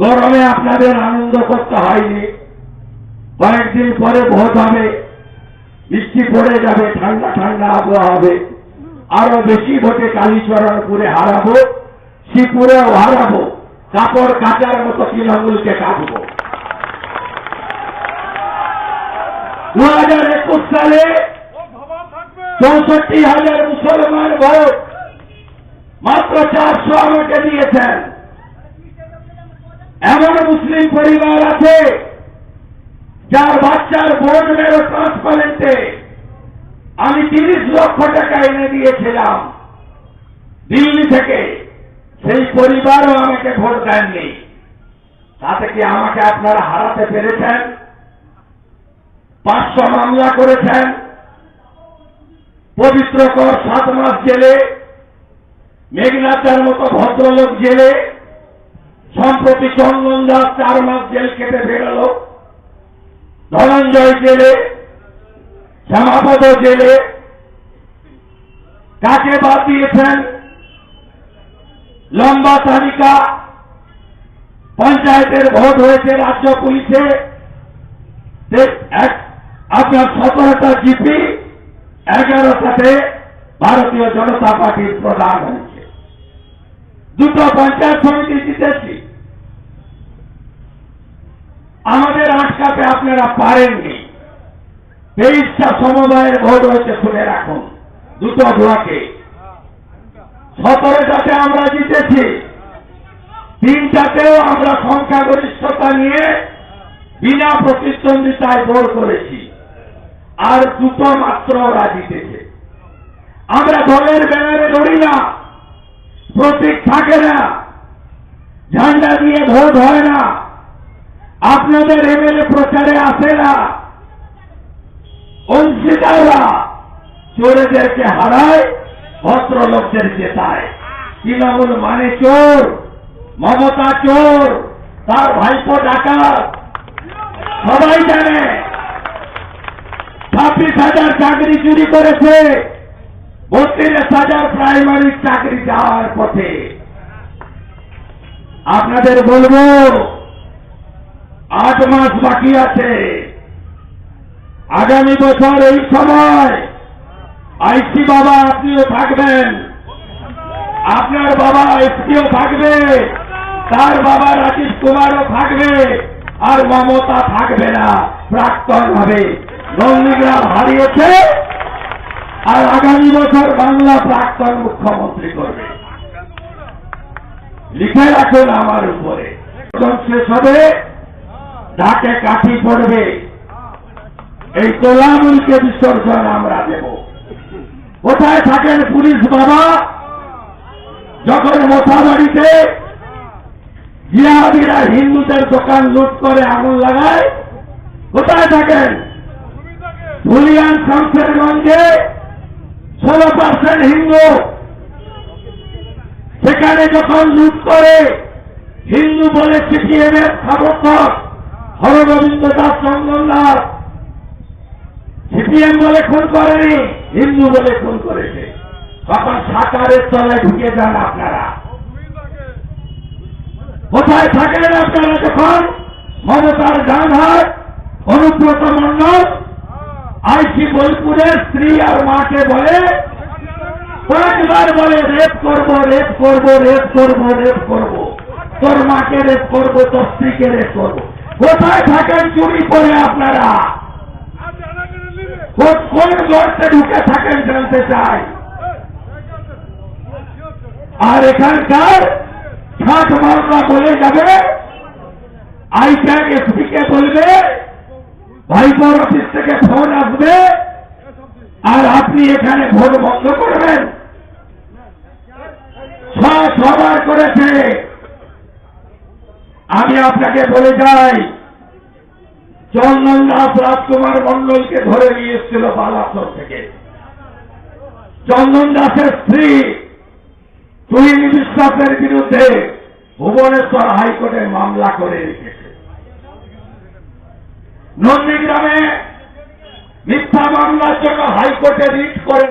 গরমে আপনাদের আনন্দ করতে হয়নি। কয়েকদিন পরে ভোট হবে। বৃষ্টি পড়ে যাবে, ঠান্ডা ঠান্ডা আবহাওয়া হবে। আরও বেশি ভোটে কালীচরণপুরে হারাবো, শ্রীপুরেও হারাবো, কাপড় কাচার মতো তৃণমূলকে কাটবো। দু হাজার একুশ সালে চৌষট্টি হাজার মুসলমান ভোট, মাত্র চারশো আমাকে দিয়েছেন। এমন মুসলিম পরিবার আছে যার বাচ্চার বোর্ড মেরো ট্রান্সপারেন্টে আমি তিরিশ লক্ষ টাকা এনে দিয়েছিলাম। দিল্লি থেকে। সেই পরিবারও আমাকে ভোট দেননি। তাতে কি আমাকে আপনারা হারাতে পেরেছেন? পাঁচশো মামলা করেছেন। পবিত্র কর সাত মাস জেলে মেঘনাথের মতো ভদ্রলোক জেলে সম্প্রতি চন্দন দাস চার মাস জেল কেটে বেরোল ধনঞ্জয় জেলে, শ্যামাপদ জেলে। কাকে বাদ দিয়েছেন? লম্বা তালিকা। পঞ্চায়েতের ভোট হয়েছে রাজ্য পুলিশে। আপনার সতেরোটা জিপি এগারোটাতে ভারতীয় জনতা পার্টির প্রধান হয়েছে। দুটো পঞ্চায়েত সমিতি জিতেছি। আমাদের আটকাতে আপনারা পারেননি। তেইশটা সমবায়ের ভোট হয়েছে শুনে রাখুন। দুটো ব্লকে। সতেরোটাতে আমরা জিতেছি। তিনটাতেও আমরা সংখ্যাগরিষ্ঠতা নিয়ে বিনা প্রতিদ্বন্দ্বিতায় ভোট করেছি। আর দুটো মাত্র ওরা জিতেছে। আমরা দলের ব্যানারে লড়ি না, প্রতীক থাকে না, ঝান্ডা দিয়ে ভোট হয় না। আপনাদের এমএলএ প্রচারে আসে না। অংশীদাররা চোরেদেরকে হারায় ভদ্রলোকদের জেতায় তৃণমূল মানে চোর, মমতা চোর, তার ভাইপো ডাকাত। সবাই জানে, ছাব্বিশ হাজার চাকরি চুরি করেছে, বত্রিশ হাজার প্রাইমারি চাকরি যাওয়ার পথে। আপনাদের বলব আট মাস বাকি আছে। আগামী বছর এই সময় আইসি বাবা আপনিও থাকবেন। আপনার বাবা এসপিও থাকবে। তার বাবা রাজীব কুমারও থাকবে। আর মমতা থাকবে না, প্রাক্তন হবে। নন্দীগ্রাম হারিয়েছে। আর আগামী বছর বাংলা প্রাক্তন মুখ্যমন্ত্রী করবে। লিখে রাখুন আমার উপরে। শেষ হবে ঢাকে কাঠি পড়বে। এই তোলামুলকে বিসর্জন আমরা দেব। কোথায় থাকেন পুলিশ বাবা? যখন মোথাবাড়িতে জিহাদিরা হিন্দুদের দোকান লুট করে আগুন লাগায়, কোথায় থাকেন? ধুলিয়ান শামসেরগঞ্জে ষোলো পার্সেন্ট হিন্দু। সেখানে যখন লুট করে, হিন্দু বলে সিপিএম এর সমর্থক সিপিএম বলে খুন করেনি, হিন্দু বলে খুন করেছে। তখন সাকারের তলায় ঢুকে যান আপনারা। কোথায় থাকেন আপনারা যখন? মমতার গানহাট অনুব্রত মন্ডল আইসি বোলপুরের স্ত্রী আর মাকে বলে, কয়েকবার বলে, রেপ করব রেপ করব রেপ করব রেপ করব। তোর মাকে রেপ করব, তোর স্ত্রীকে রেপ করব। কোথায় থাকেন চুরি করে আপনারা? গর্তে ঢুকে থাকেন জানতে চাই? আর এখানকার ষাট মামলা বলে যাবে। আইপ্যাক এসপি কে বলবে। ভাইপোর অফিস থেকে ফোন আসবে। আর আপনি এখানে ভোট বন্ধ করবেন। সব সবার করেছে। আপনাকে বলে যাই চন্দন দাস রাজকুমার মন্ডলকে ধরে নিয়ে এসেছিল বালাসর থেকে। চন্দন দাসের স্ত্রী তুহিন বিশ্বাসের বিরুদ্ধে ভুবনেশ্বর হাইকোর্টে মামলা করে রেখেছে। নন্দীগ্রামে মিথ্যা মামলার জন্য হাইকোর্টে রিট করে